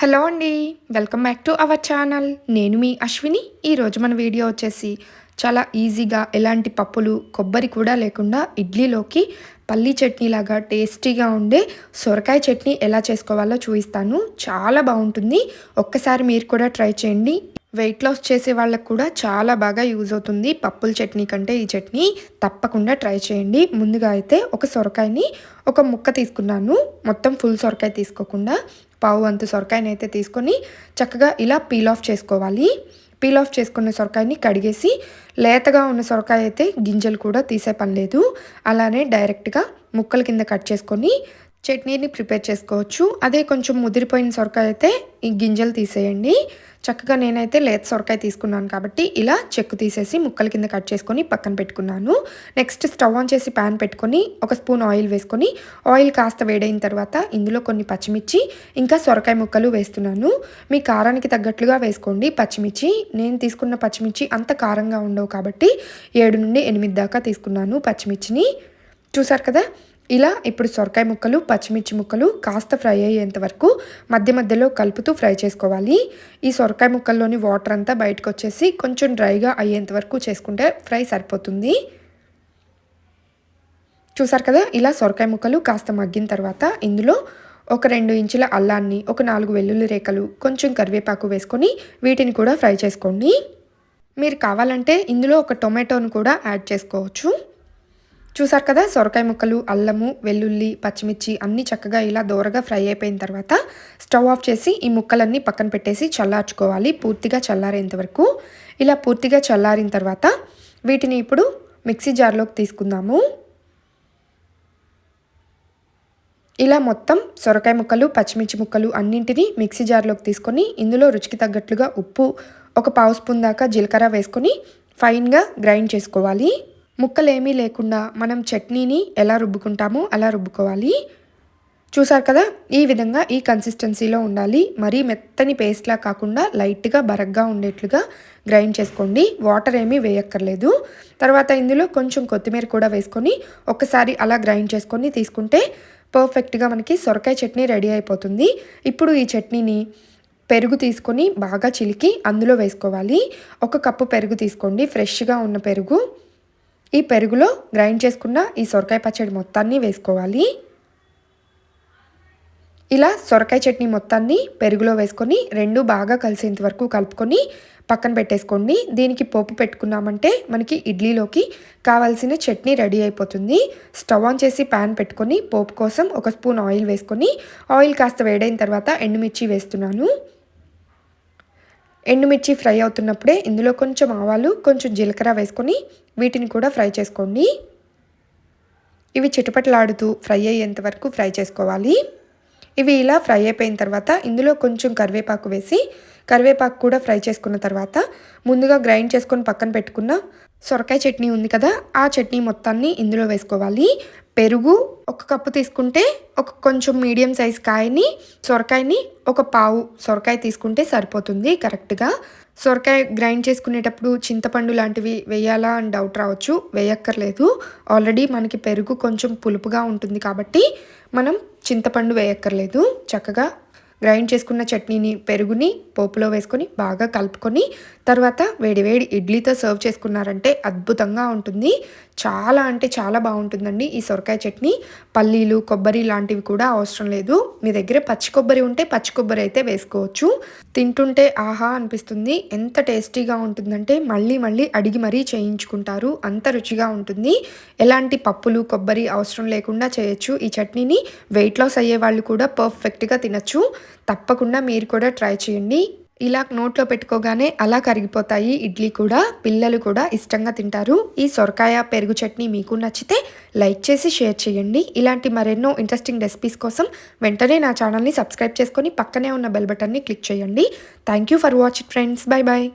Hello అండి welcome back to our channel. నేను మీ అశ్విని. ఈరోజు మన వీడియో వచ్చేసి చాలా ఈజీగా ఎలాంటి పప్పులు కొబ్బరి కూడా లేకుండా ఇడ్లీలోకి పల్లీ చట్నీ లాగా టేస్టీగా ఉండే సొరకాయ చట్నీ ఎలా చేసుకోవాలో చూపిస్తాను. చాలా బాగుంటుంది. ఒక్కసారి మీరు కూడా ట్రై చేయండి. వెయిట్ లాస్ చేసే వాళ్ళకు కూడా చాలా బాగా యూజ్ అవుతుంది. పప్పుల చట్నీ కంటే ఈ చట్నీ తప్పకుండా ట్రై చేయండి. ముందుగా అయితే ఒక సొరకాయని ఒక ముక్క తీసుకున్నాను. మొత్తం ఫుల్ సొరకాయ తీసుకోకుండా పావు అంత సొరకాయని అయితే తీసుకొని చక్కగా ఇలా పీల్ ఆఫ్ చేసుకోవాలి. పీల్ ఆఫ్ చేసుకున్న సొరకాయని కడిగేసి లేతగా ఉన్న సొరకాయ అయితే గింజలు కూడా తీసే పని లేదు. అలానే డైరెక్ట్గా ముక్కల కింద కట్ చేసుకొని చట్నీని ప్రిపేర్ చేసుకోవచ్చు. అదే కొంచెం ముదిరిపోయిన సొరకాయ అయితే ఈ గింజలు తీసేయండి. చక్కగా నేనైతే లేత సొరకాయ తీసుకున్నాను కాబట్టి ఇలా చెక్కు తీసేసి ముక్కల కింద కట్ చేసుకొని పక్కన పెట్టుకున్నాను. నెక్స్ట్ స్టవ్ ఆన్ చేసి ప్యాన్ పెట్టుకొని ఒక స్పూన్ ఆయిల్ వేసుకొని ఆయిల్ కాస్త వేడైన తర్వాత ఇందులో కొన్ని పచ్చిమిర్చి ఇంకా సొరకాయ ముక్కలు వేస్తున్నాను. మీ కారానికి తగ్గట్లుగా వేసుకోండి. పచ్చిమిర్చి నేను తీసుకున్న పచ్చిమిర్చి అంత కారంగా ఉండవు కాబట్టి ఏడు నుండి ఎనిమిది దాకా తీసుకున్నాను పచ్చిమిర్చిని. చూసారు కదా? ఇలా ఇప్పుడు సొరకాయ ముక్కలు పచ్చిమిర్చి ముక్కలు కాస్త ఫ్రై అయ్యేంత వరకు మధ్య మధ్యలో కలుపుతూ ఫ్రై చేసుకోవాలి. ఈ సొరకాయ ముక్కల్లోని వాటర్ అంతా బయటకు వచ్చేసి కొంచెం డ్రైగా అయ్యేంత వరకు చేసుకుంటే ఫ్రై సరిపోతుంది. చూసారు కదా? ఇలా సొరకాయ ముక్కలు కాస్త మగ్గిన తర్వాత ఇందులో ఒక రెండు ఇంచుల అల్లాన్ని ఒక నాలుగు వెల్లుల్లి రేఖలు కొంచెం కరివేపాకు వేసుకొని వీటిని కూడా ఫ్రై చేసుకోండి. మీరు కావాలంటే ఇందులో ఒక టొమాటోను కూడా యాడ్ చేసుకోవచ్చు. చూసారు కదా? సొరకాయ ముక్కలు అల్లము వెల్లుల్లి పచ్చిమిర్చి అన్నీ చక్కగా ఇలా దూరగా ఫ్రై అయిపోయిన తర్వాత స్టవ్ ఆఫ్ చేసి ఈ ముక్కలన్నీ పక్కన పెట్టేసి చల్లార్చుకోవాలి. పూర్తిగా చల్లారేంత వరకు. ఇలా పూర్తిగా చల్లారిన తర్వాత వీటిని ఇప్పుడు మిక్సీ జార్లోకి తీసుకుందాము. ఇలా మొత్తం సొరకాయ ముక్కలు పచ్చిమిర్చి ముక్కలు అన్నింటినీ మిక్సీ జార్లోకి తీసుకొని ఇందులో రుచికి తగ్గట్లుగా ఉప్పు ఒక పావు స్పూన్ దాకా జీలకర్ర వేసుకొని ఫైన్గా గ్రైండ్ చేసుకోవాలి. ముక్కలేమీ లేకుండా మనం చట్నీని ఎలా రుబ్బుకుంటామో అలా రుబ్బుకోవాలి. చూసారు కదా? ఈ విధంగా ఈ కన్సిస్టెన్సీలో ఉండాలి. మరీ మెత్తని పేస్ట్లా కాకుండా లైట్గా బరగ్గా ఉండేట్లుగా గ్రైండ్ చేసుకోండి. వాటర్ ఏమీ వేయక్కర్లేదు. తర్వాత ఇందులో కొంచెం కొత్తిమీర కూడా వేసుకొని ఒకసారి అలా గ్రైండ్ చేసుకొని తీసుకుంటే పర్ఫెక్ట్గా మనకి సొరకాయ చట్నీ రెడీ అయిపోతుంది. ఇప్పుడు ఈ చట్నీని పెరుగు తీసుకొని బాగా చిలికి అందులో వేసుకోవాలి. ఒక కప్పు పెరుగు తీసుకోండి. ఫ్రెష్గా ఉన్న పెరుగు. ఈ పెరుగులో గ్రైండ్ చేసుకున్న ఈ సొరకాయ పచ్చడి మొత్తాన్ని వేసుకోవాలి. ఇలా సొరకాయ చట్నీ మొత్తాన్ని పెరుగులో వేసుకొని రెండు బాగా కలిసేంత వరకు కలుపుకొని పక్కన పెట్టేసుకోండి. దీనికి పోపు పెట్టుకున్నామంటే మనకి ఇడ్లీలోకి కావాల్సిన చట్నీ రెడీ అయిపోతుంది. స్టవ్ ఆన్ చేసి ప్యాన్ పెట్టుకొని పోపు కోసం ఒక స్పూన్ ఆయిల్ వేసుకొని ఆయిల్ కాస్త వేడైన తర్వాత ఎండుమిర్చి వేస్తున్నాను. ఎండుమిర్చి ఫ్రై అవుతున్నప్పుడే ఇందులో కొంచెం ఆవాలు కొంచెం జీలకర్ర వేసుకొని వీటిని కూడా ఫ్రై చేసుకోండి. ఇవి చిటపటలాడుతూ ఫ్రై అయ్యేంత వరకు ఫ్రై చేసుకోవాలి. ఇవి ఇలా ఫ్రై అయిపోయిన తర్వాత ఇందులో కొంచెం కరివేపాకు వేసి కరివేపాకు కూడా ఫ్రై చేసుకున్న తర్వాత ముందుగా గ్రైండ్ చేసుకొని పక్కన పెట్టుకున్న సొరకాయ చట్నీ ఉంది కదా ఆ చట్నీ మొత్తాన్ని ఇందులో వేసుకోవాలి. పెరుగు ఒక కప్పు తీసుకుంటే ఒక కొంచెం మీడియం సైజ్ కాయని సొరకాయని ఒక పావు సొరకాయ తీసుకుంటే సరిపోతుంది కరెక్ట్గా. సొరకాయ గ్రైండ్ చేసుకునేటప్పుడు చింతపండు లాంటివి వేయాలా అని డౌట్ రావచ్చు వేయక్కర్లేదు. ఆల్రెడీ మనకి పెరుగు కొంచెం పులుపుగా ఉంటుంది కాబట్టి మనం చింతపండు వేయక్కర్లేదు. చక్కగా గ్రైండ్ చేసుకున్న చట్నీని పెరుగుని పోపులో వేసుకొని బాగా కలుపుకొని తర్వాత వేడివేడి ఇడ్లీతో సర్వ్ చేసుకున్నారంటే అద్భుతంగా ఉంటుంది. చాలా అంటే చాలా బాగుంటుందండి ఈ సొరకాయ చట్నీ. పల్లీలు కొబ్బరి లాంటివి కూడా అవసరం లేదు. మీ దగ్గర పచ్చి కొబ్బరి ఉంటే పచ్చి కొబ్బరి అయితే వేసుకోవచ్చు. తింటుంటే ఆహా అనిపిస్తుంది. ఎంత టేస్టీగా ఉంటుందంటే మళ్ళీ మళ్ళీ అడిగి మరీ చేయించుకుంటారు. అంత రుచిగా ఉంటుంది. ఎలాంటి పప్పులు కొబ్బరి అవసరం లేకుండా చేయొచ్చు ఈ చట్నీని. వెయిట్ లాస్ అయ్యే వాళ్ళు కూడా పర్ఫెక్ట్గా తినచ్చు. తప్పకుండా మీరు కూడా ట్రై చేయండి. ఇలా నోట్లో పెట్టుకోగానే అలా కరిగిపోతాయి. ఇడ్లీ కూడా పిల్లలు కూడా ఇష్టంగా తింటారు. ఈ సొరకాయ పెరుగు చట్నీ మీకు నచ్చితే లైక్ చేసి షేర్ చేయండి. ఇలాంటి మరెన్నో ఇంట్రెస్టింగ్ రెసిపీస్ కోసం వెంటనే నా ఛానల్ని సబ్స్క్రైబ్ చేసుకొని పక్కనే ఉన్న బెల్ బటన్ని క్లిక్ చేయండి. Thank you for watch friends. Bye bye